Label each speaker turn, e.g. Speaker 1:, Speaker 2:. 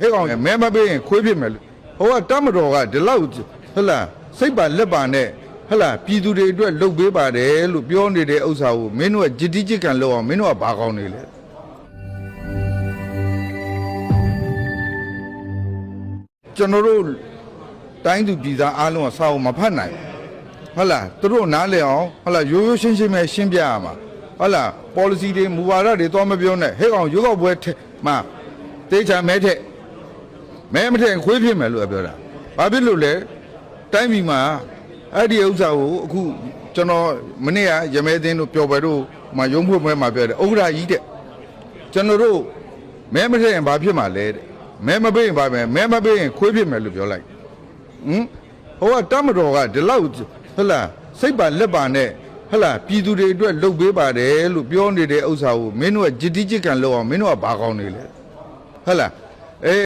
Speaker 1: ဟဲ့ကောင်မဲမပေးရင်ခွေးဖြစ်မယ်လို့ဟိုကတတ်မတော်ကဒီလောက်ဟဟလာစိတ်ပါလက်ပါနဲ့ဟဟလာပြည်သူတွေအတွက်လှုပ်ပေးပါတယ်လို့ပြောနေတဲ့ဥစ္စာကိုမင်းတို့ကဂျစ်တိဂျစ်ကန်လောက်အောင်မင်းတို့ကဘာကောင်းနေလဲကျွန်တော်တို့တိုင်းသူပြည်သားအားလုံးကစာအုပ်မဖတ်နိုင်ဘူးဟုတ်လားသူတို့နားလည်အောင်ဟုတ်လားရိုးရိုးရှင်းရှင်းပဲရှင်းပြရမှာဟုတ်လား policy တွေမူဝါဒတွေတော့မပြောနဲ့ဟဲ့ကောင်ရုပ်ောက်ပွဲထဲမှာတေချာမဲထက် မဲမထည့်ခွေးဖြစ်မယ်လို့ပြောတာဘာဖြစ်လို့လဲတိုင်းပြည်မှာအဲ့ဒီဥစ္စာကိုအခုကျွန်တော်မနေ့ကရမဲသိန်းတို့ပျော်ပွဲတို့မှာရုံးဖွဲ့ပွဲမှာပြောတယ်ဥက္ကရာကြီးတဲ့ကျွန်တော်တို့မဲမထည့်ရင်ဘာဖြစ်မှာလဲတဲ့မဲမပေးရင်ဘာပဲမဲမပေးရင်ခွေးဖြစ်မယ်လို့ပြောလိုက်ဟင်ဟိုကတတ်မတော်ကဒီလောက်ဟလာစိတ်ပါလက်ပါနဲ့ဟလာပြည်သူတွေအတွက်လှုပ်ပေးပါတယ်လို့ပြောနေတဲ့ဥစ္စာကိုမင်းတို့ကဂျစ်တိဂျစ်ကန်လောက်အောင်မင်းတို့ကဘာကောင်းနေလဲဟလာအေး